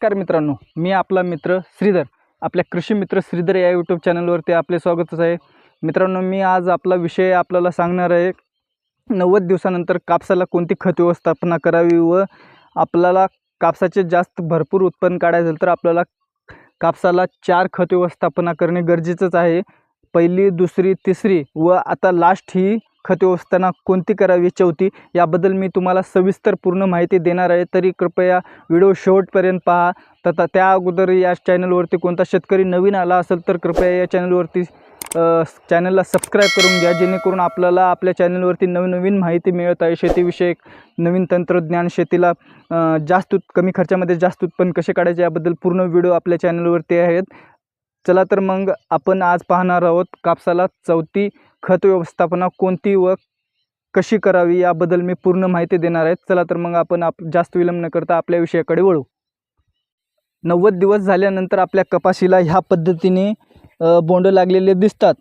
नमस्कार मित्रांनो मी आपला मित्र श्रीधर आपल्या कृषी मित्र श्रीधर या यूट्यूब चॅनलवरती आपले स्वागतच आहे. मित्रांनो मी आज आपला विषय आपल्याला सांगणार आहे नव्वद दिवसानंतर कापसाला कोणती खत व्यवस्थापना करावी व आपल्याला कापसाचे जास्त भरपूर उत्पन्न काढायचं असेल तर आपल्याला कापसाला चार खत व्यवस्थापना करणे गरजेचंच आहे. पहिली दुसरी तिसरी व आता लास्ट ही खत व्यवस्थापना कोणती करावी चौथी? याबद्दल मी तुम्हाला सविस्तर पूर्ण माहिती देणार आहे. तरी कृपया व्हिडिओ शेवटपर्यंत पहा. तथा त्या अगोदर या चॅनलवरती कोणता शेतकरी नवीन आला असेल तर कृपया या चॅनलवरती चॅनलला सबस्क्राईब करून घ्या. जेणेकरून आपल्याला आपल्या चॅनलवरती नवीन नवीन माहिती मिळत आहे. शेतीविषयक नवीन तंत्रज्ञान शेतीला जास्त कमी खर्चामध्ये जास्त उत्पन्न कसे काढायचे याबद्दल पूर्ण व्हिडिओ आपल्या चॅनलवरती आहेत. चला तर मग आपण आज पाहणार आहोत कापसाला चौथी खत व्यवस्थापना कोणती व कशी करावी याबद्दल मी पूर्ण माहिती देणार आहे. चला तर मग आपण आप जास्त विलंब न करता आपल्या विषयाकडे वळू. नव्वद दिवस झाल्यानंतर आपल्या कपाशीला ह्या पद्धतीने बोंड लागलेले दिसतात.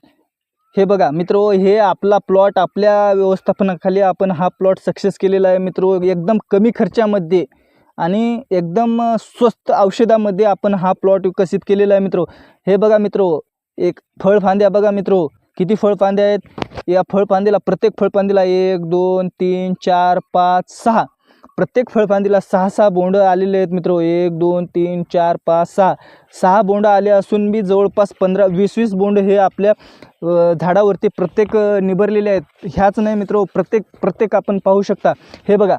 हे बघा मित्र हे आपला प्लॉट आपल्या व्यवस्थापनाखाली आपण हा प्लॉट सक्सेस केलेला आहे. मित्र एकदम कमी खर्चामध्ये आणि एकदम स्वस्त औषधामध्ये आपण हा प्लॉट विकसित केलेला आहे मित्र. हे बघा मित्र एक फळफांद्या बघा मित्र. किती फळफांद्या आहेत? या फळफांदीला प्रत्येक फळफांदीला एक दोन तीन चार पाच सहा. प्रत्येक फळफांदीला सहा सहा बोंड आलेले आहेत मित्र. एक दोन तीन चार पाच सहा. सहा बोंड आले असून बी जवळपास पंधरा वीस वीस बोंड हे आपल्या झाडावरती प्रत्येक निभरलेले आहेत. ह्याच नाही मित्र प्रत्येक प्रत्येक आपण पाहू शकता. हे बघा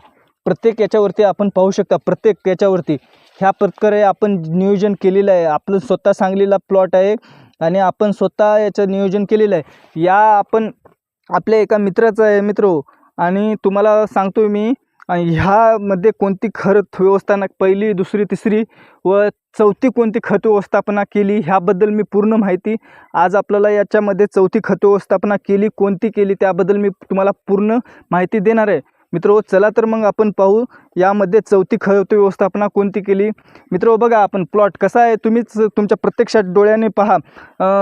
प्रत्येक याच्यावरती आपण पाहू शकता प्रत्येक याच्यावरती. ह्या प्रकारे आपण नियोजन केलेलं आहे. आपलं स्वतः सांगलीला प्लॉट आहे आणि आपण स्वतः याचं नियोजन केलेलं आहे. या आपण आपल्या एका मित्राचं आहे मित्र. आणि तुम्हाला सांगतो मी आणि ह्यामध्ये कोणती खत व्यवस्थापना पहिली दुसरी तिसरी व चौथी कोणती खत व्यवस्थापना केली ह्याबद्दल मी पूर्ण माहिती. आज आपल्याला याच्यामध्ये चौथी खत व्यवस्थापना केली कोणती केली त्याबद्दल मी तुम्हाला पूर्ण माहिती देणार आहे. मित्र हो, चला तर मग आपण पाहू. यामध्ये चौथी खत व्यवस्थापना कोणती केली? मित्र हो, बघा आपण प्लॉट कसा आहे. तुम्हीच तुमच्या प्रत्यक्षात डोळ्याने पहा.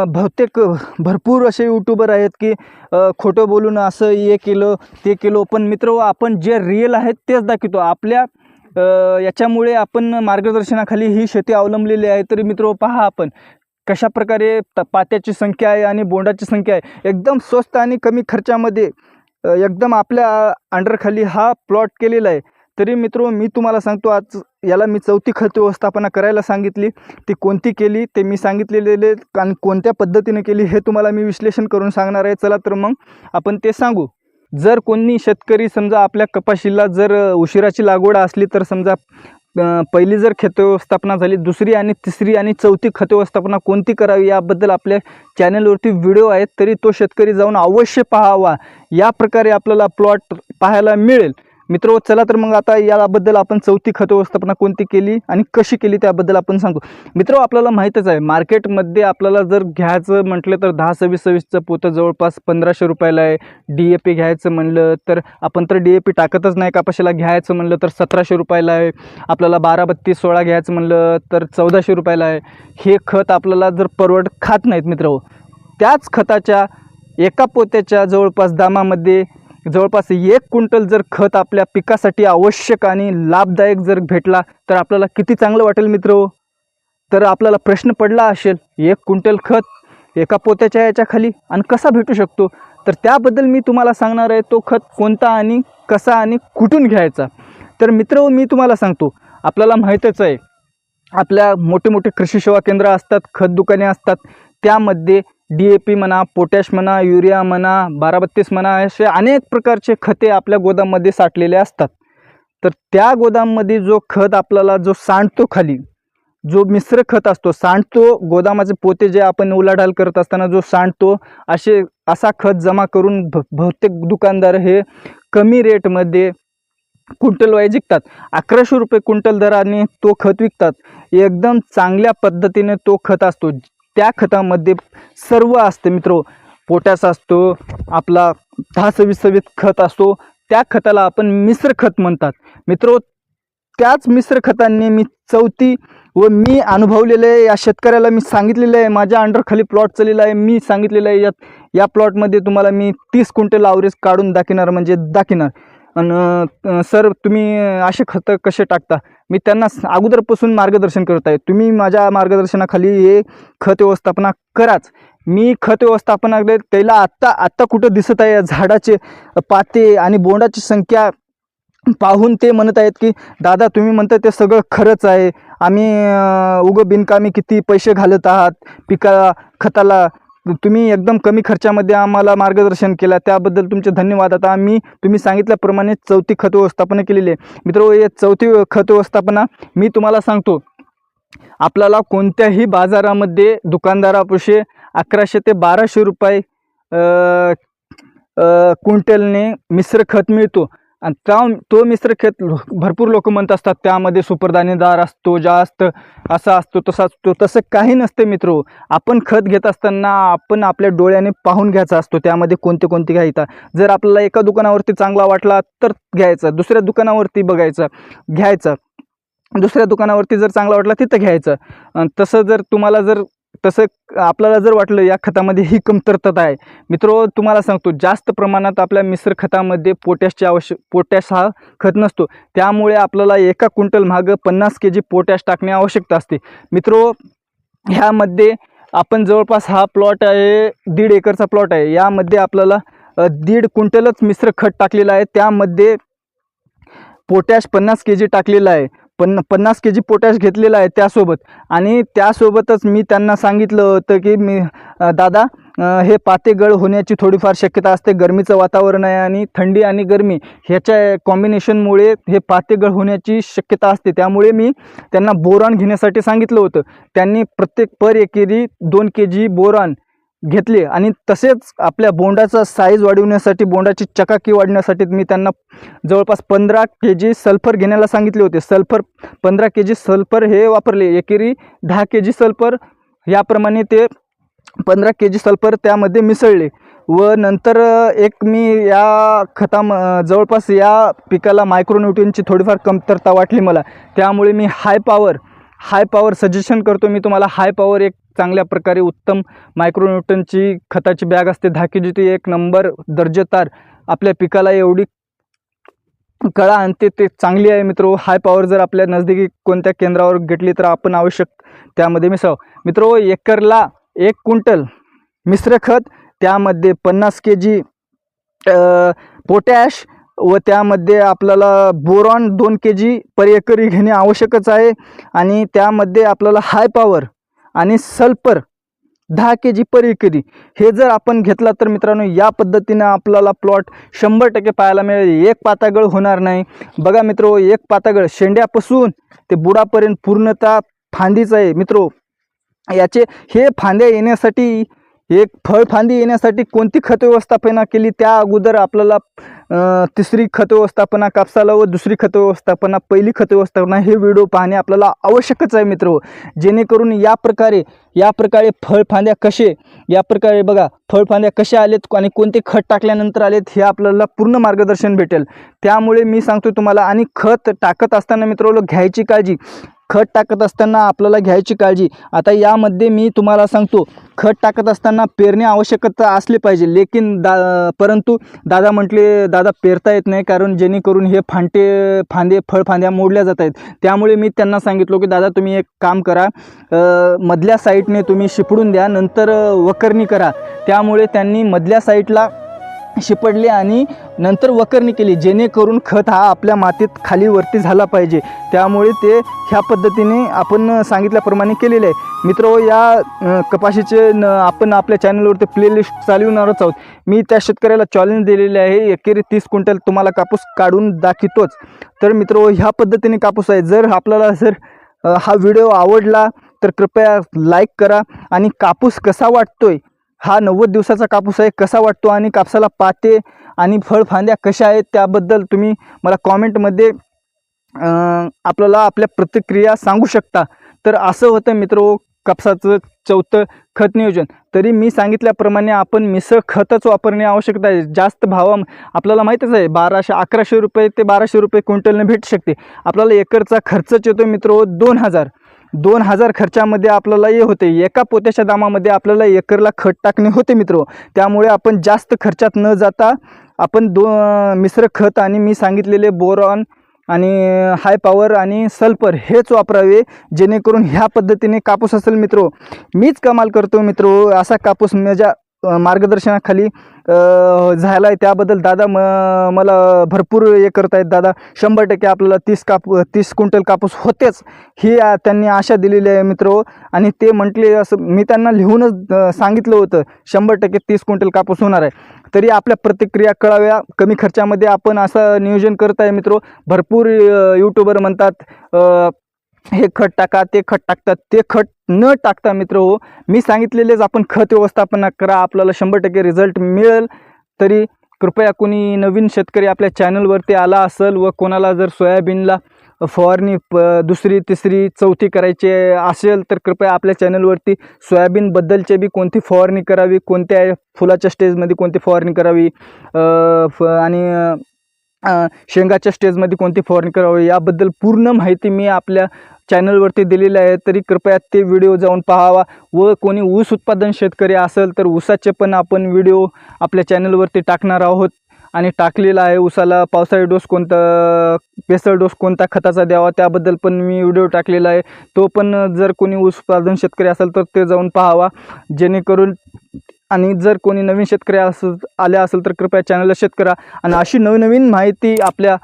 बहुतेक भरपूर असे यूट्यूबर आहेत की खोटं बोलून असं हे केलं ते केलं. पण मित्र हो, आपण जे रिअल आहेत तेच दाखवतो. आपल्या याच्यामुळे आपण मार्गदर्शनाखाली ही शेती अवलंबलेली आहे. तरी मित्र पहा आपण. कशा प्रकारे पात्याची संख्या आहे आणि बोंडाची संख्या आहे. एकदम स्वस्त आणि कमी खर्चामध्ये एकदम आपल्या अंडरखाली हा प्लॉट केलेला आहे. तरी मित्र मी तुम्हाला सांगतो आज याला मी चौथी खत व्यवस्थापना करायला सांगितली. ती कोणती केली ते मी सांगितलेले आणि कोणत्या पद्धतीने केली हे तुम्हाला मी विश्लेषण करून सांगणार आहे. चला तर मग आपण ते सांगू. जर कोणी शेतकरी समजा आपल्या कपाशीला जर उशिराची लागवड असली तर समजा पहिली जर खत व्यवस्थापना झाली दुसरी आणि तिसरी आणि चौथी खत व्यवस्थापना कोणती करावी याबद्दल आपल्या चॅनलवरती व्हिडिओ आहेत तरी तो शेतकरी जाऊन अवश्य पाहावा. या प्रकारे आपल्याला प्लॉट पाहायला मिळेल. मित्र चला तर मग आता याबद्दल आपण चौथी खत व्यवस्थापना कोणती केली आणि कशी केली त्याबद्दल आपण सांगू. मित्र आपल्याला माहीतच आहे मार्केटमध्ये आपल्याला जर घ्यायचं म्हटलं तर दहा सव्वीस सव्वीसचं पोतं जवळपास पंधराशे रुपयाला आहे. डी ए पी घ्यायचं म्हणलं तर आपण तर डी ए पी टाकतच नाही कापाशीला घ्यायचं म्हणलं तर सतराशे रुपयाला आहे. आपल्याला बारा बत्तीस सोळा घ्यायचं म्हणलं तर चौदाशे रुपयाला आहे. हे खत आपल्याला जर परवड खात नाहीत मित्र त्याच खताच्या एका पोत्याच्या जवळपास दामामध्ये जवळपास एक क्विंटल जर खत आपल्या पिकासाठी आवश्यक आणि लाभदायक जर भेटला तर आपल्याला किती चांगलं वाटेल मित्र हो? तर आपल्याला प्रश्न पडला असेल एक क्विंटल खत एका पोत्याच्या याच्याखाली आणि कसा भेटू शकतो? तर त्याबद्दल मी तुम्हाला सांगणार आहे तो खत कोणता आणि कसा आणि कुठून घ्यायचा? तर मित्र हो, मी तुम्हाला सांगतो आपल्याला माहीतच आहे आपल्या मोठे मोठे कृषी सेवा केंद्र असतात खत दुकाने असतात त्यामध्ये डी ए पी म्हणा पोटॅश म्हणा युरिया म्हणा बारा बत्तीस म्हणा असे अनेक प्रकारचे खते आपल्या गोदाममध्ये साठलेले असतात. तर त्या गोदाममध्ये जो खत आपल्याला जो सांडतो खाली जो मिश्र खत असतो सांडतो गोदामाचे पोते जे आपण उलाढाल करत असताना जो सांडतो असे असा खत जमा करून भ बहुतेक दुकानदार हे कमी रेटमध्ये क्विंटल वाईज विकतात. अकराशे रुपये क्विंटल दराने तो खत विकतात. एकदम चांगल्या पद्धतीने तो खत असतो. त्या खतामध्ये सर्व असतं मित्र. पोटॅस असतो आपला दहा सव्वीस सव्वीस खत असतो त्या खताला आपण मिश्र खत म्हणतात. मित्र त्याच मिश्र खतांनी मी चौथी व मी अनुभवलेलं आहे या शेतकऱ्याला मी सांगितलेलं आहे माझ्या अंडरखाली प्लॉट चाललेला आहे मी सांगितलेलं आहे यात या प्लॉटमध्ये तुम्हाला मी तीस क्विंटल आवरेज काढून दाखवणार म्हणजे दाखवणार आणि सर तुम्ही असे खतं कसे टाकता? मी त्यांना अगोदरपासून मार्गदर्शन करत आहे. तुम्ही माझ्या मार्गदर्शनाखाली हे खत व्यवस्थापना कराच. मी खत व्यवस्थापनाकडे त्याला आत्ता आत्ता कुठं दिसत आहे? झाडाचे पाते आणि बोंडाची संख्या पाहून ते म्हणत आहेत की दादा तुम्ही म्हणता ते सगळं खरंच आहे. आम्ही उगं बिनकामी किती पैसे घालत आहात? पिका खताला तुम्ही एकदम कमी खर्चामध्ये आम्हाला मार्गदर्शन केलं. त्याबद्दल तुमचे धन्यवाद. आता आम्ही तुम्ही सांगितल्याप्रमाणे चौथी खत व्यवस्थापना केलेली आहे. मित्र हे चौथी खत व्यवस्थापना मी तुम्हाला सांगतो. आपल्याला कोणत्याही बाजारामध्ये दुकानदारापाशी अकराशे ते बाराशे रुपये क्विंटलने मिश्र खत मिळतो. आणि त्या तो मिश्र खेत भरपूर लोक म्हणत असतात त्यामध्ये सुपरदाणेदार असतो जास्त असा असतो तसा असतो. तसं काही नसते मित्र. आपण खत घेत असताना आपण आपल्या डोळ्याने पाहून घ्यायचा असतो त्यामध्ये कोणते कोणते घ्यायचा. जर आपल्याला एका दुकानावरती चांगला वाटला तर घ्यायचा दुसऱ्या दुकानावरती बघायचं घ्यायचं. दुसऱ्या दुकानावरती जर चांगला वाटला तिथं घ्यायचं. तसं जर तुम्हाला जर तसं आपल्याला जर वाटलं या खतामध्ये ही कमतरता आहे मित्र तुम्हाला सांगतो जास्त प्रमाणात आपल्या मिश्र खतामध्ये पोटॅशची आवश्यक पोटॅश हा खत नसतो. त्यामुळे आपल्याला एका क्विंटल मागं पन्नास के जी पोटॅश टाकणे आवश्यकता असते. मित्रो ह्यामध्ये आपण जवळपास हा प्लॉट आहे दीड एकरचा प्लॉट आहे. यामध्ये आपल्याला दीड क्विंटलच मिश्र खत टाकलेलं आहे. त्यामध्ये पोटॅश पन्नास के जी टाकलेलं आहे. पन्न पन्नास के जी पोटॅश घेतलेला आहे त्यासोबत. आणि त्यासोबतच मी त्यांना सांगितलं होतं की मी दादा हे पाते गळ होण्याची थोडीफार शक्यता असते. गरमीचं वातावरण आहे आणि थंडी आणि गरमी ह्याच्या कॉम्बिनेशनमुळे हे पाते गळ होण्याची शक्यता असते. त्यामुळे मी त्यांना बोरान घेण्यासाठी सांगितलं होतं. त्यांनी प्रत्येक पर एकेरी दोन के जी बोरान घेतले. आणि तसेच आपल्या बोंडाचा साईज वाढवण्यासाठी बोंडाची चकाकी वाढण्यासाठी मी त्यांना जवळपास पंधरा के जी सल्फर घेण्याला सांगितले होते. सल्फर पंधरा के जी सल्फर हे वापरले. एकेरी दहा के जी सल्फर याप्रमाणे ते पंधरा के जी सल्फर त्यामध्ये मिसळले. व नंतर एक मी या खताम जवळपास या पिकाला मायक्रोन्युट्रियनची थोडीफार कमतरता वाटली मला. त्यामुळे मी high power high power suggestion करतो. मी तुम्हाला हाय पॉवर एक चांगल्या प्रकारे उत्तम मायक्रोन्यूटनची खताची बॅग असते. दहा के जी ती एक नंबर दर्जेदार. आपल्या पिकाला एवढी कळा आणते ते चांगली आहे मित्र. हाय पॉवर जर आपल्या नजदीकी कोणत्या केंद्रावर घेतली तर आपण आवश्यक त्यामध्ये मिसळ. मित्र एकरला एक क्विंटल मिश्र खत त्यामध्ये पन्नास के जी पोटॅश व त्यामध्ये आपल्याला बोरॉन दोन के जी पर एकरी घेणे आवश्यकच आहे. आणि त्यामध्ये आपल्याला हाय पॉवर आणि सल्फर दहा के जी पर एकरी. हे जर आपण घेतला तर मित्रांनो या पद्धतीनं आपल्याला प्लॉट शंभर टक्के पाहायला मिळेल. एक पातागळ होणार नाही. बघा मित्रो एक पातागळ शेंड्यापासून ते बुडापर्यंत पूर्णतः फांदीच आहे. मित्रो याचे हे फांद्या येण्यासाठी एक फळ फांदी येण्यासाठी कोणती खत व्यवस्थापना केली? त्या अगोदर आपल्याला तिसरी खत व्यवस्थापना कापसाला व दुसरी खत व्यवस्थापना पहिली खत व्यवस्थापना हे व्हिडिओ पाहणे आपल्याला आवश्यकच आहे मित्र. जेणेकरून या प्रकारे या प्रकारे फळफांद्या कसे या प्रकारे बघा फळफांद्या कशा आलेत आणि कोणते खत टाकल्यानंतर आलेत हे आपल्याला पूर्ण मार्गदर्शन भेटेल. त्यामुळे मी सांगतो तुम्हाला आणि खत टाकत असताना मित्रांनो घ्यायची काळजी. खत टाकत असताना आपल्याला घ्यायची काळजी. आता यामध्ये मी तुम्हाला सांगतो खत टाकत असताना पेरणे आवश्यकता असली पाहिजे. लेकिन दा परंतु दादा म्हटले दादा पेरता येत नाही कारण जेणेकरून हे फांटे फांदे फळफांद्या मोडल्या जात आहेत. त्यामुळे मी त्यांना सांगितलो की दादा तुम्ही एक काम करा. मधल्या साईडने तुम्ही शिपडून द्या. नंतर वकरणी करा. त्यामुळे त्यांनी मधल्या साईडला शिपडले आणि नंतर वकरणी केली जेणेकरून खत हा आपल्या मातीत खाली वरती झाला पाहिजे. त्यामुळे ते ह्या पद्धतीने आपण सांगितल्याप्रमाणे केलेले आहे. मित्र या कपाशीचे न आपण आपल्या चॅनलवरती प्लेलिस्ट चालवणारच आहोत. मी त्या शेतकऱ्याला चॅलेंज दिलेले आहे एकेरी तीस क्विंटल तुम्हाला कापूस काढून दाखवतोच. तर मित्र ह्या पद्धतीने कापूस आहे. जर आपल्याला जर हा व्हिडिओ आवडला तर कृपया लाईक करा आणि कापूस कसा वाटतोय हा नव्वद दिवसाचा कापूस आहे. कसा वाटतो आणि कापसाला पाते आणि फळफांद्या कशा आहेत त्याबद्दल तुम्ही मला कॉमेंटमध्ये आपल्याला आपल्या प्रतिक्रिया सांगू शकता. तर असं होतं मित्र कापसाचं चौथं खत नियोजन. तरी मी सांगितल्याप्रमाणे आपण मिसळ खतच वापरणे आवश्यक आहे. जास्त भावा आपल्याला माहीतच आहे बाराशे अकराशे रुपये ते बाराशे रुपये क्विंटलने भेटू शकते. आपल्याला एकरचा खर्चच येतो मित्र दोन हजार. दोन हजार खर्चामध्ये आपल्याला हे होते. एका पोत्याच्या दामामध्ये आपल्याला एकरला खत टाकणे होते मित्र. त्यामुळे आपण जास्त खर्चात न जाता आपण दो मिश्र खत आणि मी सांगितलेले बोरॉन आणि हाय पॉवर आणि सल्फर हेच वापरावे जेणेकरून ह्या पद्धतीने कापूस असेल मित्रो. मीच कमाल करतो मित्रो. असा कापूस माझ्या मार्गदर्शनाखाली झाला आहे त्याबद्दल दादा म मला भरपूर हे करत आहेत दादा. शंभर टक्के आपल्याला तीस काप तीस क्विंटल कापूस होतेच ही त्यांनी आशा दिलेली आहे मित्र. आणि ते म्हटले असं मी त्यांना लिहूनच सांगितलं होतं शंभर टक्के तीस क्विंटल कापूस होणार आहे. तरी आपल्या प्रतिक्रिया कळाव्या कमी खर्चामध्ये आपण असं नियोजन करत आहे मित्रो. भरपूर यूट्यूबर म्हणतात हे खत टाका ते खत टाकतात ते खत न टाकता मित्र हो मी सांगितलेलेच आपण खत व्यवस्थापन करा आपल्याला शंभर टक्के रिझल्ट मिळेल. तरी कृपया कोणी नवीन शेतकरी आपल्या चॅनलवरती आला असेल व कोणाला जर सोयाबीनला फवारणी प दुसरी तिसरी चौथी करायची असेल तर कृपया आपल्या चॅनलवरती सोयाबीनबद्दलचे बी कोणती फवारणी करावी कोणत्या फुलाच्या स्टेजमध्ये कोणती फवारणी करावी फ आणि शेंगाच्या स्टेजमध्ये कोणती फवारणी करावी याबद्दल पूर्ण माहिती मी आपल्या चॅनलवरती दिलेले आहे तरी कृपया ते व्हिडिओ जाऊन पाहावा व कोणी ऊस उत्पादन शेतकरी असेल तर ऊसाचे पण आपण व्हिडिओ आपल्या चॅनलवरती टाकणार आहोत. आणि टाकलेला आहे ऊसाला पावसाळी डोस कोणता पेसळ डोस कोणता खताचा द्यावा त्याबद्दल पण मी व्हिडिओ टाकलेला आहे. तो पण जर कोणी ऊस उत्पादन शेतकरी असेल तर ते जाऊन पाहावा. जेणेकरून आणि जर कोणी नवीन शेतकरी असं आल्या असेल तर कृपया चॅनलला शेत करा. आणि अशी नवनवीन माहिती आपल्या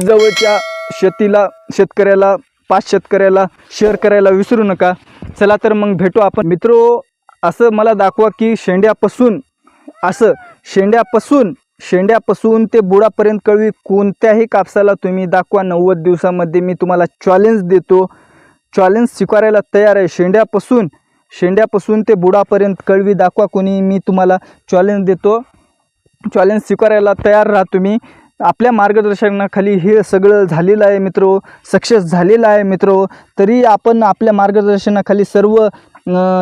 जवळच्या शेतीला शेतकऱ्याला पाच शेतकऱ्याला शेअर करायला विसरू नका. चला तर मग भेटू आपण. मित्रो असं मला दाखवा की शेंड्यापासून असं शेंड्यापासून शेंड्यापासून ते बुडापर्यंत कळवी कोणत्याही कापसाला तुम्ही दाखवा. नव्वद दिवसामध्ये मी तुम्हाला चॅलेंज देतो. चॅलेंज स्वीकारायला तयार आहे. शेंड्यापासून शेंड्यापासून ते बुडापर्यंत कळवी दाखवा. कोणी मी तुम्हाला चॅलेंज देतो. चॅलेंज स्वीकारायला तयार राहा तुम्ही. आपल्या मार्गदर्शनाखाली हे सगळं झालेलं आहे मित्रो सक्सेस झालेलं आहे मित्रो. तरी आपण आपल्या मार्गदर्शनाखाली सर्व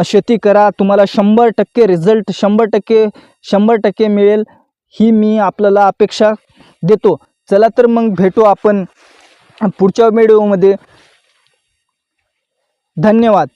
शेती करा. तुम्हाला शंभर टक्के रिझल्ट शंभर टक्के शंभर टक्के मिळेल. ही मी आपल्याला अपेक्षा देतो. चला तर मग भेटू आपण पुढच्या व्हिडिओमध्ये धन्यवाद.